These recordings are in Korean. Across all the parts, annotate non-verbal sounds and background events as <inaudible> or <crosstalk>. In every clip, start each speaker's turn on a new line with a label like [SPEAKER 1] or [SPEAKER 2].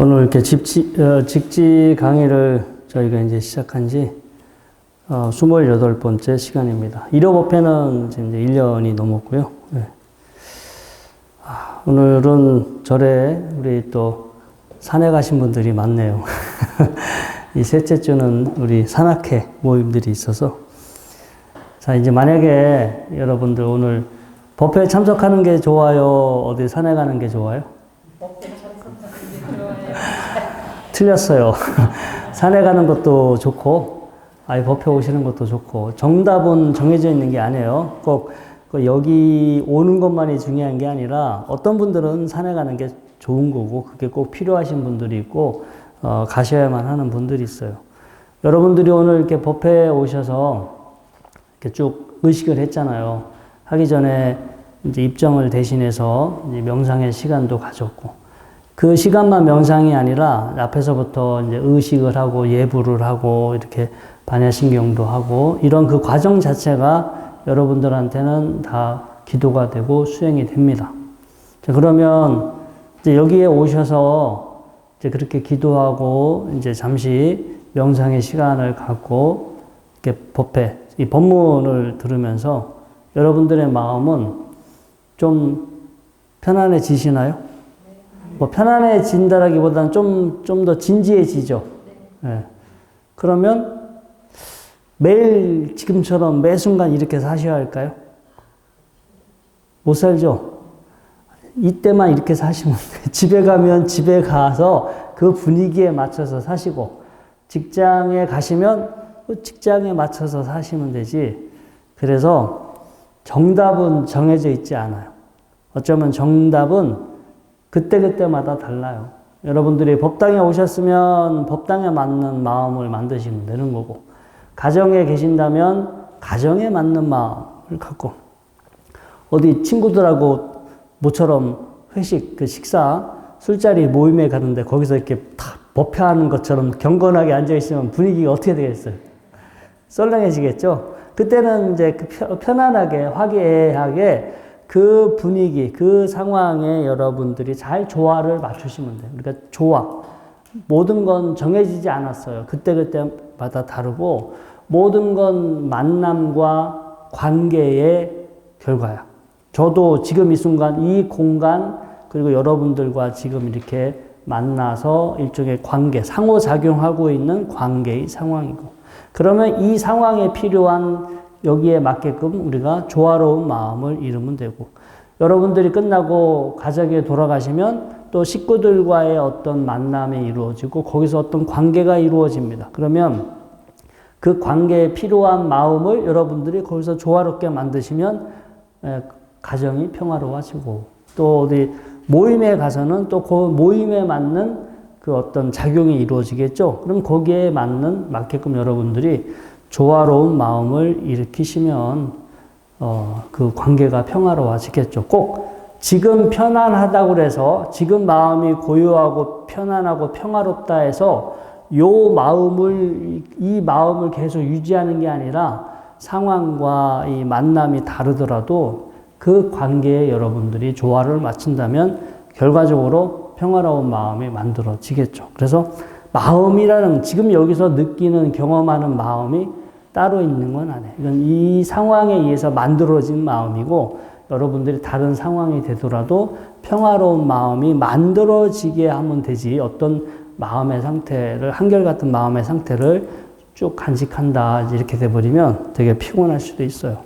[SPEAKER 1] 오늘 이렇게 집지, 어, 직지 강의를 저희가 이제 시작한 지 어, 28번째 시간입니다. 1호 법회는 이제 1년이 넘었고요. 네. 아, 오늘은 절에 우리 또 산에 가신 분들이 많네요. <laughs> 이 셋째 주는 우리 산악회 모임들이 있어서 자, 이제 만약에 여러분들 오늘 법회에 참석하는 게 좋아요? 어디 산에 가는 게 좋아요? 틀렸어요. <laughs> 산에 가는 것도 좋고, 아예 법회 오시는 것도 좋고, 정답은 정해져 있는 게 아니에요. 꼭그 여기 오는 것만이 중요한 게 아니라 어떤 분들은 산에 가는 게 좋은 거고, 그게 꼭 필요하신 분들이 있고, 어, 가셔야만 하는 분들이 있어요. 여러분들이 오늘 이렇게 법회에 오셔서 이렇게 쭉 의식을 했잖아요. 하기 전에 이제 입정을 대신해서 이제 명상의 시간도 가졌고, 그 시간만 명상이 아니라 앞에서부터 이제 의식을 하고 예불을 하고 이렇게 반야신경도 하고 이런 그 과정 자체가 여러분들한테는 다 기도가 되고 수행이 됩니다. 자, 그러면 이제 여기에 오셔서 이제 그렇게 기도하고 이제 잠시 명상의 시간을 갖고 이렇게 법회, 이 법문을 들으면서 여러분들의 마음은 좀 편안해지시나요? 뭐 편안해진다라기보다는 좀, 좀 더 진지해지죠. 네. 그러면 매일 지금처럼 매 순간 이렇게 사셔야 할까요? 못 살죠? 이때만 이렇게 사시면 돼. <laughs> 집에 가면 집에 가서 그 분위기에 맞춰서 사시고, 직장에 가시면 그 직장에 맞춰서 사시면 되지. 그래서 정답은 정해져 있지 않아요. 어쩌면 정답은 그때그때마다 달라요. 여러분들이 법당에 오셨으면 법당에 맞는 마음을 만드시면 되는 거고, 가정에 계신다면 가정에 맞는 마음을 갖고, 어디 친구들하고 모처럼 회식, 그 식사, 술자리 모임에 가는데 거기서 이렇게 다 법회하는 것처럼 경건하게 앉아있으면 분위기가 어떻게 되겠어요? 썰렁해지겠죠? 그때는 이제 그 편안하게, 화기애애하게 그 분위기, 그 상황에 여러분들이 잘 조화를 맞추시면 돼요. 그러니까 조화. 모든 건 정해지지 않았어요. 그때그때마다 다르고, 모든 건 만남과 관계의 결과야. 저도 지금 이 순간 이 공간, 그리고 여러분들과 지금 이렇게 만나서 일종의 관계, 상호작용하고 있는 관계의 상황이고. 그러면 이 상황에 필요한 여기에 맞게끔 우리가 조화로운 마음을 이루면 되고 여러분들이 끝나고 가정에 돌아가시면 또 식구들과의 어떤 만남이 이루어지고 거기서 어떤 관계가 이루어집니다. 그러면 그 관계에 필요한 마음을 여러분들이 거기서 조화롭게 만드시면 가정이 평화로워지고 또 어디 모임에 가서는 또 그 모임에 맞는 그 어떤 작용이 이루어지겠죠. 그럼 거기에 맞는 맞게끔 여러분들이 조화로운 마음을 일으키시면 어, 그 관계가 평화로워지겠죠. 꼭 지금 편안하다고 해서 지금 마음이 고요하고 편안하고 평화롭다 해서 요 마음을 이 마음을 계속 유지하는 게 아니라 상황과 이 만남이 다르더라도 그 관계에 여러분들이 조화를 맞춘다면 결과적으로 평화로운 마음이 만들어지겠죠. 그래서 마음이라는 지금 여기서 느끼는 경험하는 마음이 따로 있는 건 아니에요. 이건 이 상황에 의해서 만들어진 마음이고 여러분들이 다른 상황이 되더라도 평화로운 마음이 만들어지게 하면 되지 어떤 마음의 상태를 한결같은 마음의 상태를 쭉 간직한다 이렇게 돼버리면 되게 피곤할 수도 있어요.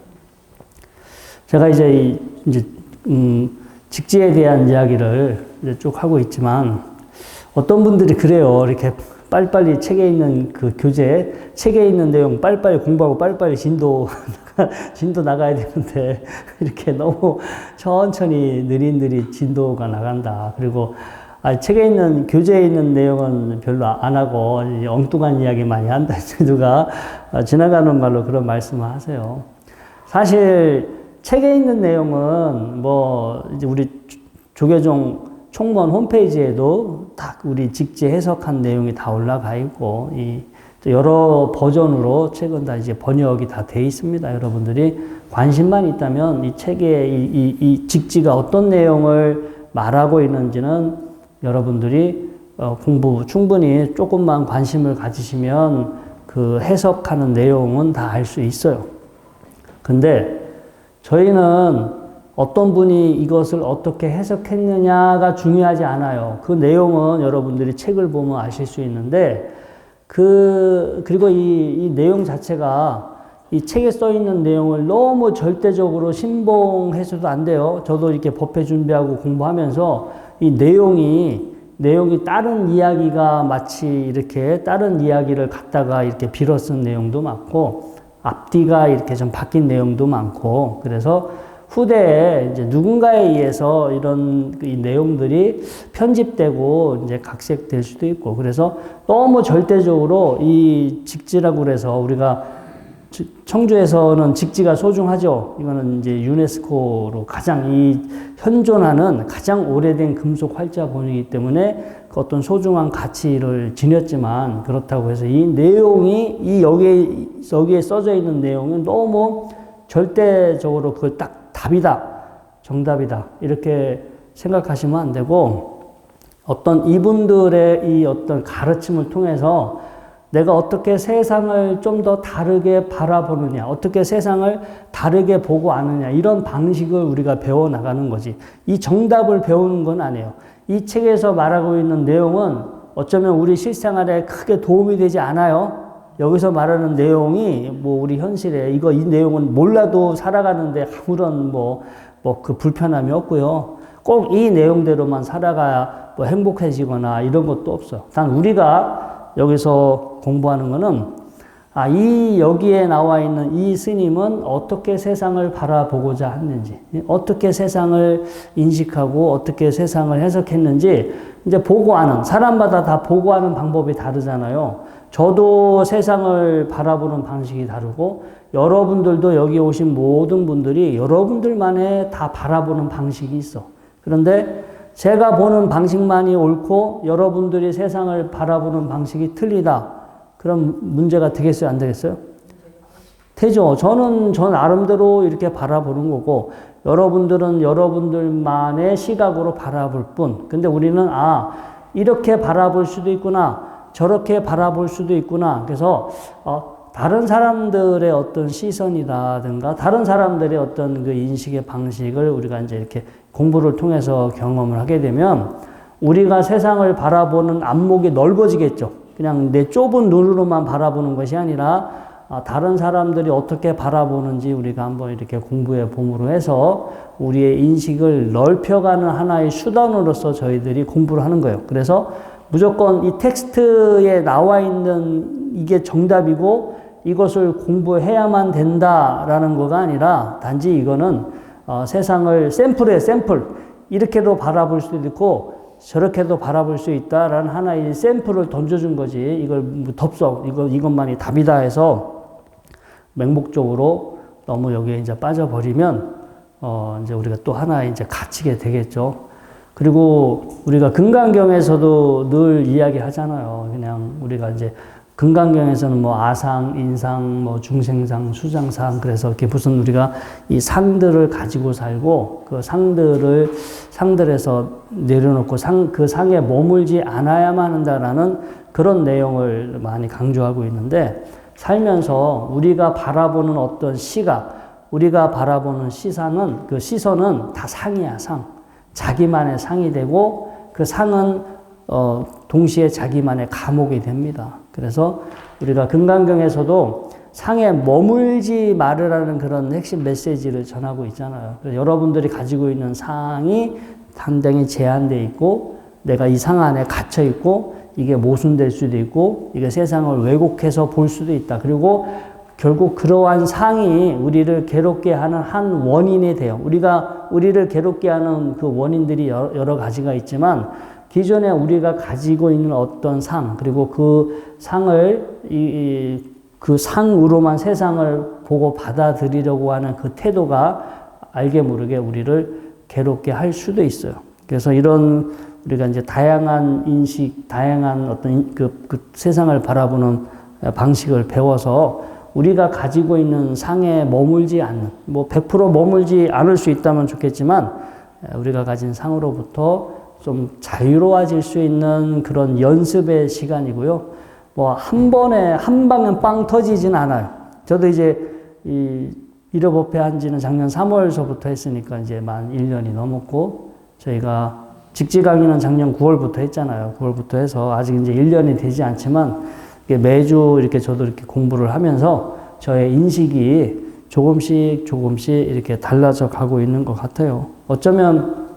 [SPEAKER 1] 제가 이제 이제 음, 직지에 대한 이야기를 이제 쭉 하고 있지만 어떤 분들이 그래요. 이렇게 빨리빨리 책에 있는 그 교재, 책에 있는 내용 빨리빨리 공부하고 빨리빨리 진도, <laughs> 진도 나가야 되는데, <laughs> 이렇게 너무 천천히 느릿느릿 진도가 나간다. 그리고 아, 책에 있는, 교재에 있는 내용은 별로 안 하고, 엉뚱한 이야기 많이 한다. <laughs> 누가 지나가는 말로 그런 말씀을 하세요. 사실, 책에 있는 내용은 뭐, 이제 우리 조계종 총무원 홈페이지에도 딱 우리 직제 해석한 내용이 다 올라가 있고, 이 여러 버전으로 책은 다 이제 번역이 다 돼 있습니다. 여러분들이 관심만 있다면 이 책의 이, 이, 이 직지가 어떤 내용을 말하고 있는지는 여러분들이 어, 공부 충분히 조금만 관심을 가지시면 그 해석하는 내용은 다 알 수 있어요. 근데 저희는 어떤 분이 이것을 어떻게 해석했느냐가 중요하지 않아요. 그 내용은 여러분들이 책을 보면 아실 수 있는데 그 그리고 이, 이 내용 자체가 이 책에 써 있는 내용을 너무 절대적으로 신봉해서도 안 돼요. 저도 이렇게 법회 준비하고 공부하면서 이 내용이 내용이 다른 이야기가 마치 이렇게 다른 이야기를 갖다가 이렇게 빌어 쓴 내용도 많고 앞뒤가 이렇게 좀 바뀐 내용도 많고 그래서 후대에 이제 누군가에 의해서 이런 이 내용들이 편집되고 이제 각색될 수도 있고 그래서 너무 절대적으로 이 직지라고 그래서 우리가 청주에서는 직지가 소중하죠. 이거는 이제 유네스코로 가장 이 현존하는 가장 오래된 금속 활자 본이기 때문에 그 어떤 소중한 가치를 지녔지만 그렇다고 해서 이 내용이 이 여기에 여기에 써져 있는 내용은 너무 절대적으로 그걸 딱 답이다, 정답이다 이렇게 생각하시면 안 되고 어떤 이분들의 이 어떤 가르침을 통해서 내가 어떻게 세상을 좀 더 다르게 바라보느냐, 어떻게 세상을 다르게 보고 아느냐, 이런 방식을 우리가 배워나가는 거지. 이 정답을 배우는 건 아니에요. 이 책에서 말하고 있는 내용은 어쩌면 우리 실생활에 크게 도움이 되지 않아요. 여기서 말하는 내용이 뭐 우리 현실에 이거 이 내용은 몰라도 살아가는데 아무런 뭐, 뭐 그 불편함이 없고요. 꼭 이 내용대로만 살아가야 뭐 행복해지거나 이런 것도 없어. 단 우리가 여기서 공부하는 거는 아, 이 여기에 나와 있는 이 스님은 어떻게 세상을 바라보고자 했는지, 어떻게 세상을 인식하고 어떻게 세상을 해석했는지 이제 보고하는 사람마다 다 보고하는 방법이 다르잖아요. 저도 세상을 바라보는 방식이 다르고 여러분들도 여기 오신 모든 분들이 여러분들만의 다 바라보는 방식이 있어. 그런데 제가 보는 방식만이 옳고 여러분들이 세상을 바라보는 방식이 틀리다. 그럼 문제가 되겠어요? 안 되겠어요? 되죠. 저는 저 나름대로 이렇게 바라보는 거고, 여러분들은 여러분들만의 시각으로 바라볼 뿐. 근데 우리는, 아, 이렇게 바라볼 수도 있구나. 저렇게 바라볼 수도 있구나. 그래서, 어, 다른 사람들의 어떤 시선이라든가, 다른 사람들의 어떤 그 인식의 방식을 우리가 이제 이렇게 공부를 통해서 경험을 하게 되면, 우리가 세상을 바라보는 안목이 넓어지겠죠. 그냥 내 좁은 눈으로만 바라보는 것이 아니라 아, 다른 사람들이 어떻게 바라보는지 우리가 한번 이렇게 공부해 봄으로 해서 우리의 인식을 넓혀가는 하나의 수단으로서 저희들이 공부를 하는 거예요. 그래서 무조건 이 텍스트에 나와 있는 이게 정답이고 이것을 공부해야만 된다라는 거가 아니라 단지 이거는 어, 세상을 샘플에 샘플 이렇게도 바라볼 수도 있고 저렇게도 바라볼 수 있다라는 하나의 샘플을 던져준 거지. 이걸 뭐 덥석, 이거, 이것만이 답이다 해서 맹목적으로 너무 여기에 이제 빠져버리면, 어, 이제 우리가 또 하나의 이제 갇히게 되겠죠. 그리고 우리가 금강경에서도 늘 이야기 하잖아요. 그냥 우리가 이제 금강경에서는 뭐 아상, 인상, 뭐 중생상, 수장상 그래서 이렇게 무슨 우리가 이 상들을 가지고 살고 그 상들을 상들에서 내려놓고 상 그 상에 머물지 않아야만 한다라는 그런 내용을 많이 강조하고 있는데 살면서 우리가 바라보는 어떤 시각, 우리가 바라보는 시선은 그 시선은 다 상이야 상. 자기만의 상이 되고 그 상은 어, 동시에 자기만의 감옥이 됩니다. 그래서 우리가 금강경에서도 상에 머물지 말으라는 그런 핵심 메시지를 전하고 있잖아요. 여러분들이 가지고 있는 상이 상당히 제한되어 있고 내가 이 상 안에 갇혀 있고 이게 모순될 수도 있고 이게 세상을 왜곡해서 볼 수도 있다. 그리고 결국 그러한 상이 우리를 괴롭게 하는 한 원인이 돼요. 우리가 우리를 괴롭게 하는 그 원인들이 여러 가지가 있지만 기존에 우리가 가지고 있는 어떤 상, 그리고 그 상을, 이, 그 상으로만 세상을 보고 받아들이려고 하는 그 태도가 알게 모르게 우리를 괴롭게 할 수도 있어요. 그래서 이런 우리가 이제 다양한 인식, 다양한 어떤 그, 그 세상을 바라보는 방식을 배워서 우리가 가지고 있는 상에 머물지 않는, 뭐 100% 머물지 않을 수 있다면 좋겠지만 우리가 가진 상으로부터 좀 자유로워질 수 있는 그런 연습의 시간이고요. 뭐 한 번에 한 방에 빵 터지진 않아요. 저도 이제 이 일업업회 한 지는 작년 3월서부터 했으니까 이제 만 1년이 넘었고 저희가 직지 강의는 작년 9월부터 했잖아요. 9월부터 해서 아직 이제 1년이 되지 않지만 매주 이렇게 저도 이렇게 공부를 하면서 저의 인식이 조금씩 조금씩 이렇게 달라져 가고 있는 것 같아요. 어쩌면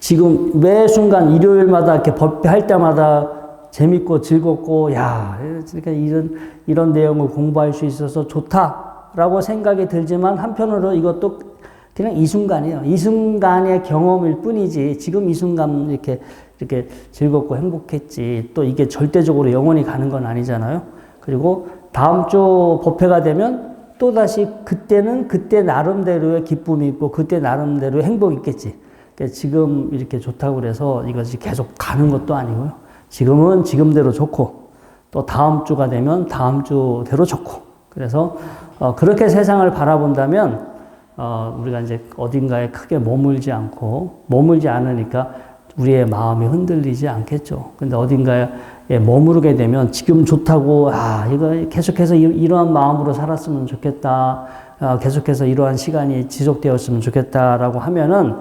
[SPEAKER 1] 지금 매 순간 일요일마다 이렇게 법회할 때마다 재밌고 즐겁고 야 그러니까 이런 이런 내용을 공부할 수 있어서 좋다라고 생각이 들지만 한편으로 이것도 그냥 이 순간이에요. 이 순간의 경험일 뿐이지 지금 이 순간 이렇게 이렇게 즐겁고 행복했지 또 이게 절대적으로 영원히 가는 건 아니잖아요. 그리고 다음 주 법회가 되면 또 다시 그때는 그때 나름대로의 기쁨이 있고 그때 나름대로의 행복이 있겠지. 그러니까 지금 이렇게 좋다고 그래서 이것이 계속 가는 것도 아니고요. 지금은 지금대로 좋고 또 다음 주가 되면 다음 주대로 좋고 그래서 어, 그렇게 세상을 바라본다면 어, 우리가 이제 어딘가에 크게 머물지 않고 머물지 않으니까 우리의 마음이 흔들리지 않겠죠. 근데 어딘가에 머무르게 되면 지금 좋다고 아 이거 계속해서 이, 러한 마음으로 살았으면 좋겠다. 아, 계속해서 이러한 시간이 지속되었으면 좋겠다라고 하면은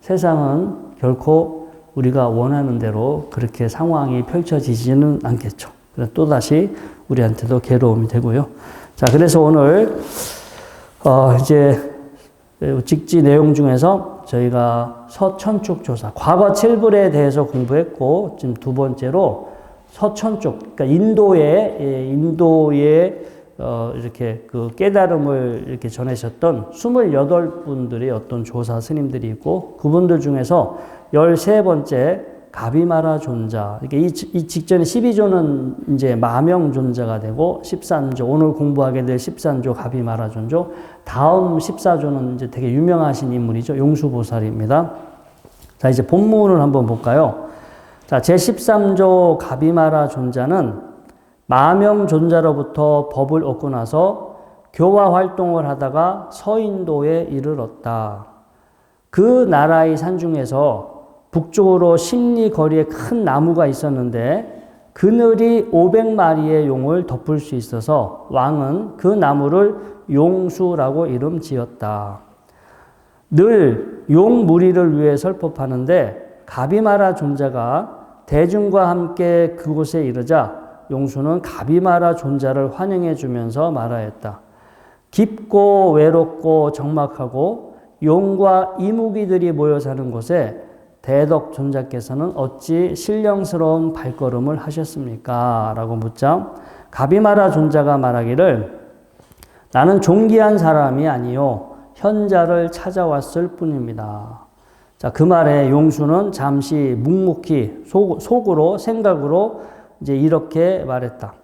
[SPEAKER 1] 세상은 결코 우리가 원하는 대로 그렇게 상황이 펼쳐지지는 않겠죠. 그래서 또다시 우리한테도 괴로움이 되고요. 자, 그래서 오늘, 어, 이제, 직지 내용 중에서 저희가 서천축 조사, 과거 7불에 대해서 공부했고, 지금 두 번째로 서천축, 그러니까 인도의, 예, 인도의 어, 이렇게 그 깨달음을 이렇게 전하셨던 28분들의 어떤 조사 스님들이 있고 그분들 중에서 13번째 가비마라 존자. 이게 이, 이 직전에 12조는 이제 마명 존자가 되고 13조, 오늘 공부하게 될 13조 가비마라 존조. 다음 14조는 이제 되게 유명하신 인물이죠. 용수보살입니다. 자, 이제 본문을 한번 볼까요? 자, 제13조 가비마라 존자는 마명 존자로부터 법을 얻고 나서 교화 활동을 하다가 서인도에 이르렀다. 그 나라의 산중에서 북쪽으로 십리 거리에 큰 나무가 있었는데 그늘이 500마리의 용을 덮을 수 있어서 왕은 그 나무를 용수라고 이름 지었다. 늘 용 무리를 위해 설법하는데 가비마라 존자가 대중과 함께 그곳에 이르자 용수는 가비마라 존자를 환영해 주면서 말하였다. 깊고 외롭고 적막하고 용과 이무기들이 모여 사는 곳에 대덕 존자께서는 어찌 신령스러운 발걸음을 하셨습니까? 라고 묻자 가비마라 존자가 말하기를 나는 존귀한 사람이 아니요 현자를 찾아왔을 뿐입니다. 자, 그 말에 용수는 잠시 묵묵히 속, 속으로 생각으로 이제 이렇게 말했다.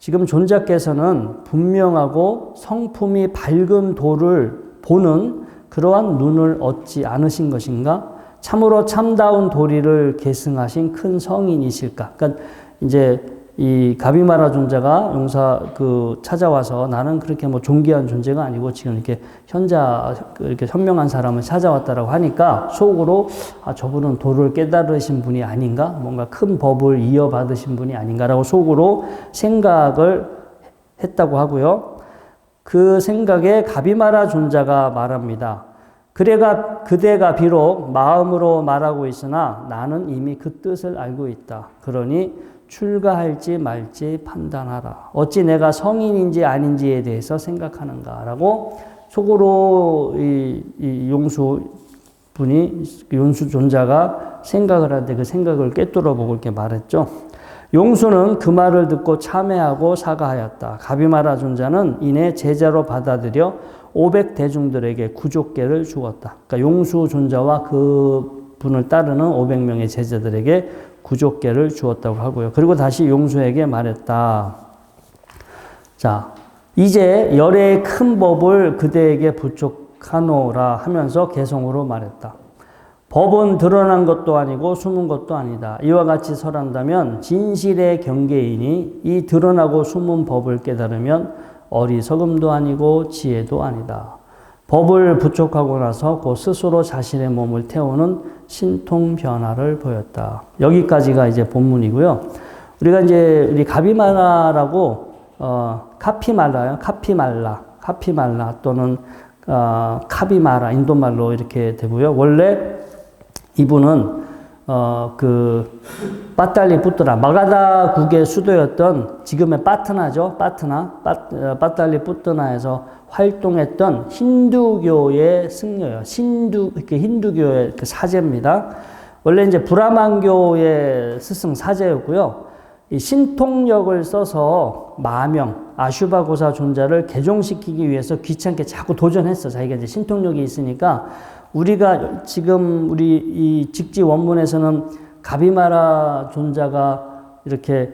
[SPEAKER 1] 지금 존자께서는 분명하고 성품이 밝은 도를 보는 그러한 눈을 얻지 않으신 것인가? 참으로 참다운 도리를 계승하신 큰 성인이실까? 그러니까 이제 이 가비마라 존재가 용사 그 찾아와서 나는 그렇게 뭐 존귀한 존재가 아니고 지금 이렇게 현자 이렇게 현명한 사람을 찾아왔다라고 하니까 속으로 아 저분은 도를 깨달으신 분이 아닌가 뭔가 큰 법을 이어받으신 분이 아닌가라고 속으로 생각을 했다고 하고요. 그 생각에 가비마라 존자가 말합니다. 그래가 그대가 비록 마음으로 말하고 있으나 나는 이미 그 뜻을 알고 있다. 그러니 출가할지 말지 판단하라. 어찌 내가 성인인지 아닌지에 대해서 생각하는가라고 속으로 이, 이 용수 분이 용수 존자가 생각을 하는데 그 생각을 꿰뚫어 보고 이렇게 말했죠. 용수는 그 말을 듣고 참회하고 사과하였다. 가비마라 존자는 이내 제자로 받아들여 500 대중들에게 구족계를 주었다. 그러니까 용수 존자와 그 분을 따르는 500명의 제자들에게 구족계를 주었다고 하고요. 그리고 다시 용수에게 말했다. 자, 이제 열의 큰 법을 그대에게 부족하노라 하면서 개성으로 말했다. 법은 드러난 것도 아니고 숨은 것도 아니다. 이와 같이 설한다면 진실의 경계이니 이 드러나고 숨은 법을 깨달으면 어리석음도 아니고 지혜도 아니다. 법을 부족하고 나서 그 스스로 자신의 몸을 태우는 신통 변화를 보였다. 여기까지가 이제 본문이고요. 우리가 이제 우리 가비마라라고 어, 카피말라요. 카피말라, 카피말라 또는 어, 카비마라 인도말로 이렇게 되고요. 원래 이분은 어, 그, 빠탈리 뿌트라, 마가다 국의 수도였던 지금의 파트나죠. 파트나, 빠, 어, 빠탈리 뿌트나에서 활동했던 힌두교의 승려요. 신두, 그 힌두교의 그 사제입니다. 원래 이제 브라만교의 스승 사제였고요. 이 신통력을 써서 마명, 아슈바 고사 존자를 개종시키기 위해서 귀찮게 자꾸 도전했어. 자기가 이제 신통력이 있으니까 우리가 지금 우리 이 직지 원문에서는 가비마라 존자가 이렇게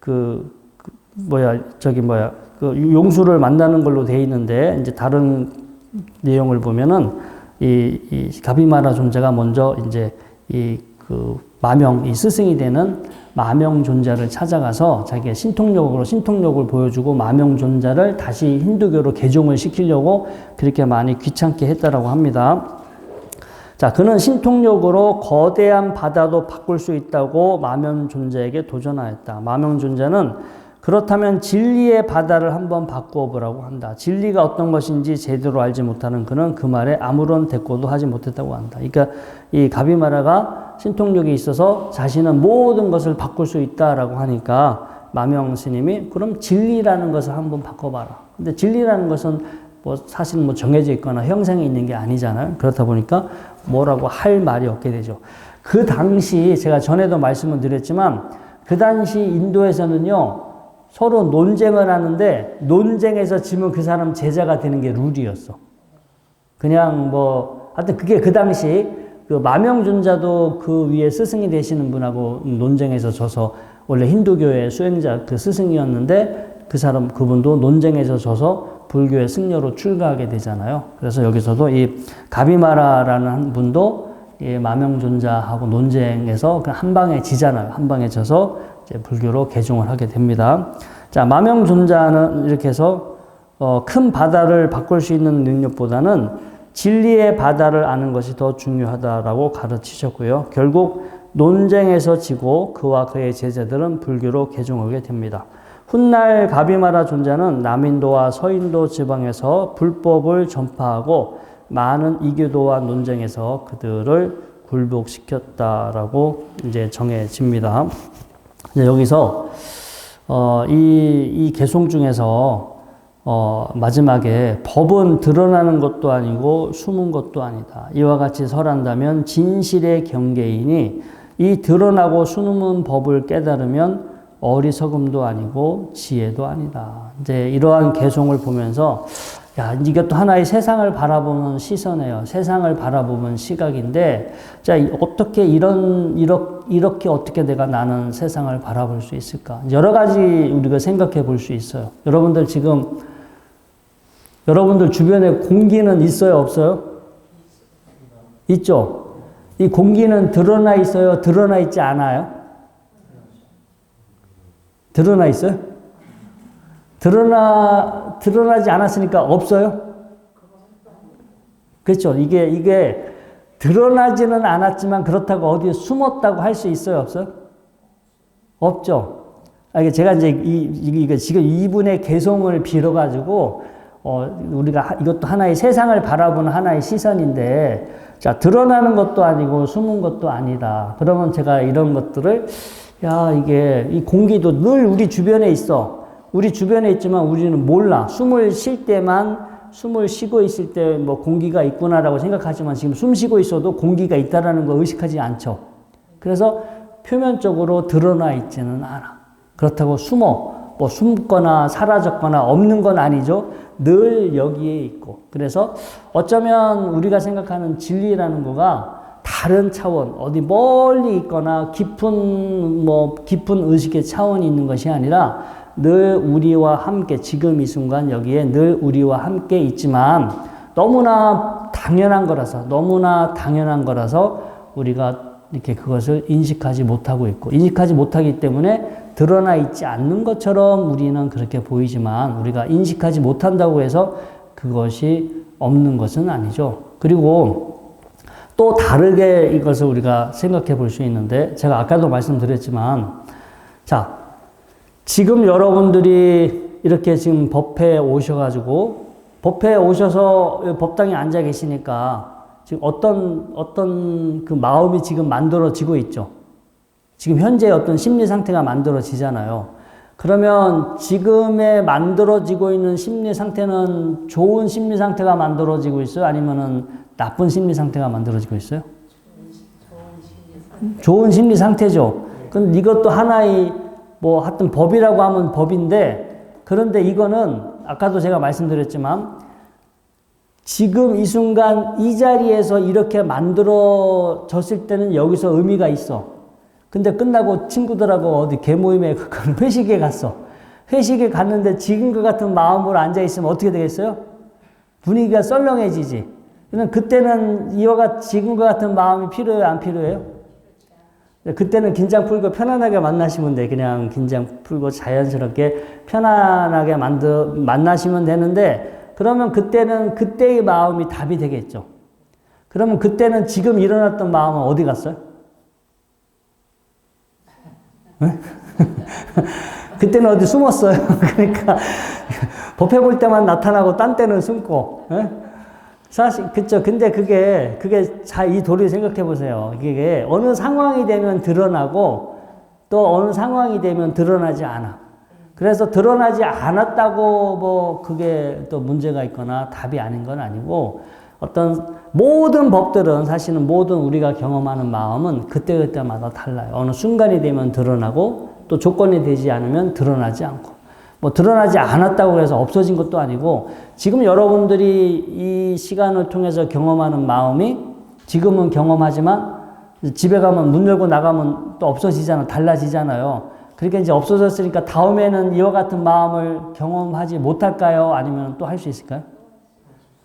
[SPEAKER 1] 그, 그 뭐야 저기 뭐야 그 용수를 만나는 걸로 돼 있는데 이제 다른 내용을 보면은 이, 이 가비마라 존자가 먼저 이제 이 그 마명 이 스승이 되는 마명 존자를 찾아가서 자기의 신통력으로 신통력을 보여주고 마명 존자를 다시 힌두교로 개종을 시키려고 그렇게 많이 귀찮게 했다라고 합니다. 자, 그는 신통력으로 거대한 바다도 바꿀 수 있다고 마명 존재에게 도전하였다. 마명 존재는 그렇다면 진리의 바다를 한번 바꾸어 보라고 한다. 진리가 어떤 것인지 제대로 알지 못하는 그는 그 말에 아무런 대꾸도 하지 못했다고 한다. 그러니까 이 가비마라가 신통력이 있어서 자신은 모든 것을 바꿀 수 있다라고 하니까 마명 스님이 그럼 진리라는 것을 한번 바꿔봐라. 근데 진리라는 것은 뭐 사실 뭐 정해져 있거나 형성이 있는 게 아니잖아요. 그렇다 보니까 뭐라고 할 말이 없게 되죠. 그 당시 제가 전에도 말씀을 드렸지만 그 당시 인도에서는요 서로 논쟁을 하는데 논쟁에서 지면 그 사람 제자가 되는 게 룰이었어. 그냥 뭐 하여튼 그게 그 당시 그 마명존자도 그 위에 스승이 되시는 분하고 논쟁에서 져서 원래 힌두교의 수행자 그 스승이었는데 그 사람 그분도 논쟁에서 져서 불교의 승려로 출가하게 되잖아요. 그래서 여기서도 이 가비마라라는 분도 이 마명존자하고 논쟁에서 한 방에 지잖아요. 한 방에 져서 이제 불교로 개종을 하게 됩니다. 자, 마명존자는 이렇게 해서 어, 큰 바다를 바꿀 수 있는 능력보다는 진리의 바다를 아는 것이 더 중요하다라고 가르치셨고요. 결국 논쟁에서 지고 그와 그의 제자들은 불교로 개종하게 됩니다. 훗날 가비마라 존자는 남인도와 서인도 지방에서 불법을 전파하고 많은 이교도와 논쟁에서 그들을 굴복시켰다라고 이제 정해집니다. 이제 여기서 어, 이, 이 개송 중에서 어, 마지막에 법은 드러나는 것도 아니고 숨은 것도 아니다. 이와 같이 설한다면 진실의 경계이니 이 드러나고 숨은 법을 깨달으면 어리석음도 아니고 지혜도 아니다. 이제 이러한 개송을 보면서 야, 이것도 하나의 세상을 바라보는 시선이에요. 세상을 바라보는 시각인데, 자, 어떻게 이런, 이렇게, 이렇게 어떻게 내가 나는 세상을 바라볼 수 있을까? 여러 가지 우리가 생각해 볼 수 있어요. 여러분들 지금, 여러분들 주변에 공기는 있어요? 없어요? 있죠? 이 공기는 드러나 있어요? 드러나 있지 않아요? 드러나 있어요? 드러나, 드러나지 않았으니까 없어요? 그렇죠. 이게, 이게 드러나지는 않았지만 그렇다고 어디에 숨었다고 할 수 있어요? 없어요? 없죠. 아, 제가 이제 이, 이게 지금 이분의 개성을 빌어가지고, 어, 우리가 이것도 하나의 세상을 바라보는 하나의 시선인데, 자, 드러나는 것도 아니고 숨은 것도 아니다. 그러면 제가 이런 것들을, 야, 이게, 이 공기도 늘 우리 주변에 있어. 우리 주변에 있지만 우리는 몰라. 숨을 쉴 때만 숨을 쉬고 있을 때 뭐 공기가 있구나라고 생각하지만 지금 숨 쉬고 있어도 공기가 있다라는 걸 의식하지 않죠. 그래서 표면적으로 드러나 있지는 않아. 그렇다고 숨어, 뭐 숨거나 사라졌거나 없는 건 아니죠. 늘 여기에 있고. 그래서 어쩌면 우리가 생각하는 진리라는 거가 다른 차원, 어디 멀리 있거나 깊은, 뭐, 깊은 의식의 차원이 있는 것이 아니라 늘 우리와 함께 지금 이 순간 여기에 늘 우리와 함께 있지만 너무나 당연한 거라서 너무나 당연한 거라서 우리가 이렇게 그것을 인식하지 못하고 있고 인식하지 못하기 때문에 드러나 있지 않는 것처럼 우리는 그렇게 보이지만 우리가 인식하지 못한다고 해서 그것이 없는 것은 아니죠. 그리고 또 다르게 이것을 우리가 생각해 볼 수 있는데 제가 아까도 말씀드렸지만 자 지금 여러분들이 이렇게 지금 법회에 오셔가지고 법회에 오셔서 법당에 앉아 계시니까 지금 어떤 어떤 그 마음이 지금 만들어지고 있죠. 지금 현재 어떤 심리 상태가 만들어지잖아요. 그러면 지금에 만들어지고 있는 심리 상태는 좋은 심리 상태가 만들어지고 있어요? 아니면은 나쁜 심리 상태가 만들어지고 있어요? 좋은 심리 상태죠. 그럼 이것도 하나의 뭐 하여튼 법이라고 하면 법인데 그런데 이거는 아까도 제가 말씀드렸지만 지금 이 순간 이 자리에서 이렇게 만들어졌을 때는 여기서 의미가 있어. 근데 끝나고 친구들하고 어디 개모임에 그 <laughs> 회식에 갔어. 회식에 갔는데 지금 과 같은 마음으로 앉아 있으면 어떻게 되겠어요? 분위기가 썰렁해지지. 그럼 그때는 이와 같 지금과 같은 마음이 필요해요, 안 필요해요? 그때는 긴장 풀고 편안하게 만나시면 돼. 그냥 긴장 풀고 자연스럽게 편안하게 만드, 만나시면 되는데, 그러면 그때는 그때의 마음이 답이 되겠죠. 그러면 그때는 지금 일어났던 마음은 어디 갔어요? <laughs> 그때는 어디 숨었어요. <laughs> 그러니까 법해 볼 때만 나타나고 딴 때는 숨고. 에? 사실 그죠. 근데 그게 그게 자이 도리 생각해 보세요. 이게 어느 상황이 되면 드러나고 또 어느 상황이 되면 드러나지 않아. 그래서 드러나지 않았다고 뭐 그게 또 문제가 있거나 답이 아닌 건 아니고 어떤 모든 법들은 사실은 모든 우리가 경험하는 마음은 그때그때마다 달라요. 어느 순간이 되면 드러나고 또 조건이 되지 않으면 드러나지 않고. 뭐 드러나지 않았다고 해서 없어진 것도 아니고 지금 여러분들이 이 시간을 통해서 경험하는 마음이 지금은 경험하지만 집에 가면 문 열고 나가면 또 없어지잖아. 달라지잖아요. 그러니까 이제 없어졌으니까 다음에는 이와 같은 마음을 경험하지 못할까요? 아니면 또 할 수 있을까요?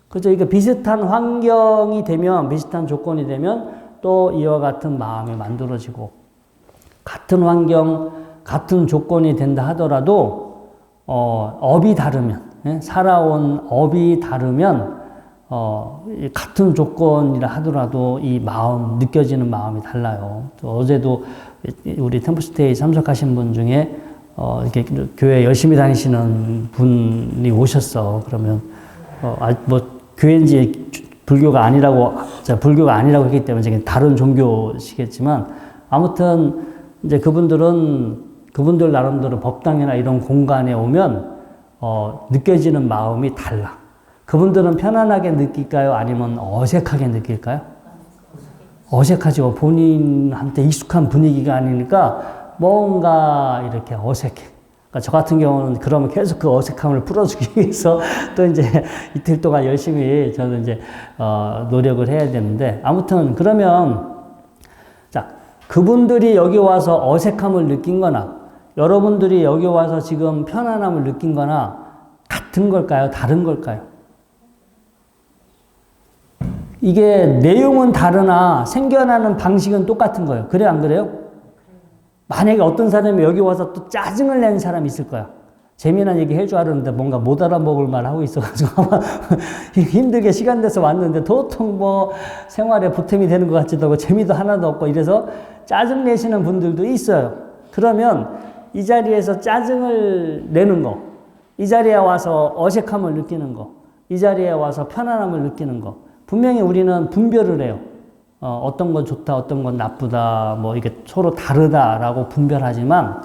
[SPEAKER 1] 그죠? 이게 비슷한 환경이 되면, 비슷한 조건이 되면 또 이와 같은 마음이 만들어지고, 같은 환경, 같은 조건이 된다 하더라도, 어, 업이 다르면, 예? 살아온 업이 다르면, 어, 같은 조건이라 하더라도 이 마음, 느껴지는 마음이 달라요. 어제도 우리 템플스테이 참석하신 분 중에, 어, 이렇게 교회 열심히 다니시는 분이 오셨어. 그러면, 어, 아, 뭐, 교회인지 불교가 아니라고, 불교가 아니라고 했기 때문에 이제 다른 종교시겠지만, 아무튼, 이제 그분들은 그분들 나름대로 법당이나 이런 공간에 오면 어, 느껴지는 마음이 달라. 그분들은 편안하게 느낄까요? 아니면 어색하게 느낄까요? 어색하죠. 본인한테 익숙한 분위기가 아니니까 뭔가 이렇게 어색해. 그러니까 저 같은 경우는 그러면 계속 그 어색함을 풀어주기 <laughs> 위해서 또 이제 이틀 동안 열심히 저는 이제 어, 노력을 해야 되는데 아무튼 그러면 자 그분들이 여기 와서 어색함을 느낀 거나 여러분들이 여기 와서 지금 편안함을 느낀 거나 같은 걸까요? 다른 걸까요? 이게 내용은 다르나 생겨나는 방식은 똑같은 거예요. 그래, 안 그래요? 만약에 어떤 사람이 여기 와서 또 짜증을 내는 사람이 있을 거야. 재미난 얘기 해줄 알았는데 뭔가 못 알아먹을 말 하고 있어가지고 아마 <laughs> 힘들게 시간 돼서 왔는데 도통 뭐 생활에 보탬이 되는 것 같지도 않고 재미도 하나도 없고 이래서 짜증 내시는 분들도 있어요. 그러면 이 자리에서 짜증을 내는 거, 이 자리에 와서 어색함을 느끼는 거, 이 자리에 와서 편안함을 느끼는 거, 분명히 우리는 분별을 해요. 어, 떤 건 좋다, 어떤 건 나쁘다, 뭐 이게 서로 다르다라고 분별하지만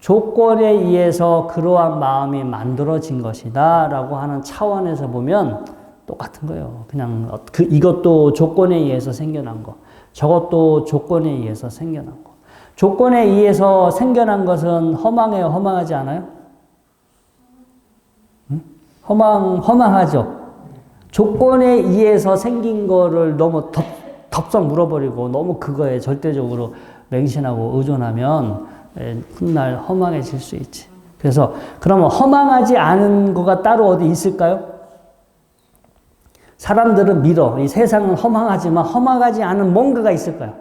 [SPEAKER 1] 조건에 의해서 그러한 마음이 만들어진 것이다 라고 하는 차원에서 보면 똑같은 거예요. 그냥 그, 이것도 조건에 의해서 생겨난 거, 저것도 조건에 의해서 생겨난 거. 조건에 의해서 생겨난 것은 허망해요, 허망하지 않아요? 허망, 허망하죠. 조건에 의해서 생긴 거를 너무 덥, 덥석 물어버리고 너무 그거에 절대적으로 맹신하고 의존하면 훗날 허망해질 수 있지. 그래서 그러면 허망하지 않은 거가 따로 어디 있을까요? 사람들은 믿어. 이 세상은 허망하지만 허망하지 않은 뭔가가 있을 거야.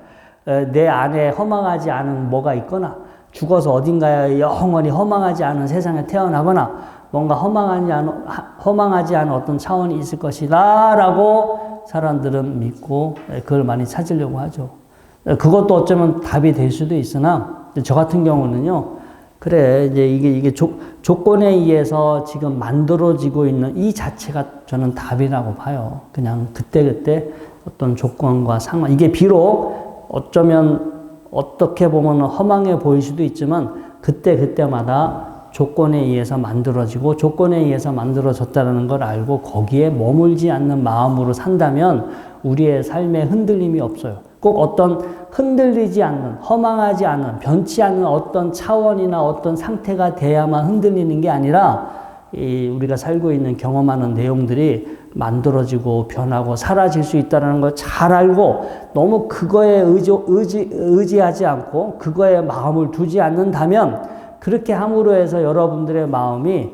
[SPEAKER 1] 내 안에 허망하지 않은 뭐가 있거나 죽어서 어딘가에 영원히 허망하지 않은 세상에 태어나거나 뭔가 허망하지 않은, 허망하지 않은 어떤 차원이 있을 것이다 라고 사람들은 믿고 그걸 많이 찾으려고 하죠. 그것도 어쩌면 답이 될 수도 있으나 저 같은 경우는요. 그래 이제 이게 이게 조, 조건에 의해서 지금 만들어지고 있는 이 자체가 저는 답이라고 봐요. 그냥 그때 그때 어떤 조건과 상관 이게 비록 어쩌면 어떻게 보면 허망해 보일 수도 있지만 그때 그때마다 조건에 의해서 만들어지고 조건에 의해서 만들어졌다는 걸 알고 거기에 머물지 않는 마음으로 산다면 우리의 삶에 흔들림이 없어요. 꼭 어떤 흔들리지 않는, 허망하지 않은, 변치 않는 어떤 차원이나 어떤 상태가 돼야만 흔들리는 게 아니라 이 우리가 살고 있는 경험하는 내용들이 만들어지고 변하고 사라질 수 있다는 걸 잘 알고 너무 그거에 의지, 의지, 의지하지 않고 그거에 마음을 두지 않는다면 그렇게 함으로 해서 여러분들의 마음이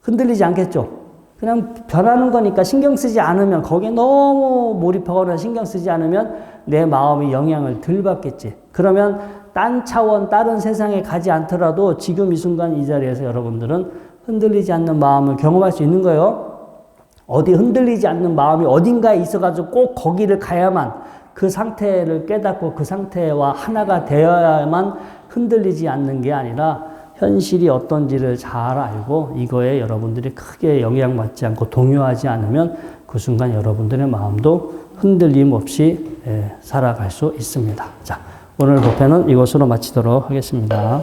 [SPEAKER 1] 흔들리지 않겠죠. 그냥 변하는 거니까 신경 쓰지 않으면 거기에 너무 몰입하거나 신경 쓰지 않으면 내 마음이 영향을 덜 받겠지. 그러면 딴 차원, 다른 세상에 가지 않더라도 지금 이 순간 이 자리에서 여러분들은 흔들리지 않는 마음을 경험할 수 있는 거예요. 어디 흔들리지 않는 마음이 어딘가에 있어가지고 꼭 거기를 가야만 그 상태를 깨닫고 그 상태와 하나가 되어야만 흔들리지 않는 게 아니라 현실이 어떤지를 잘 알고 이거에 여러분들이 크게 영향받지 않고 동요하지 않으면 그 순간 여러분들의 마음도 흔들림 없이 예, 살아갈 수 있습니다. 자, 오늘 목표는 이것으로 마치도록 하겠습니다.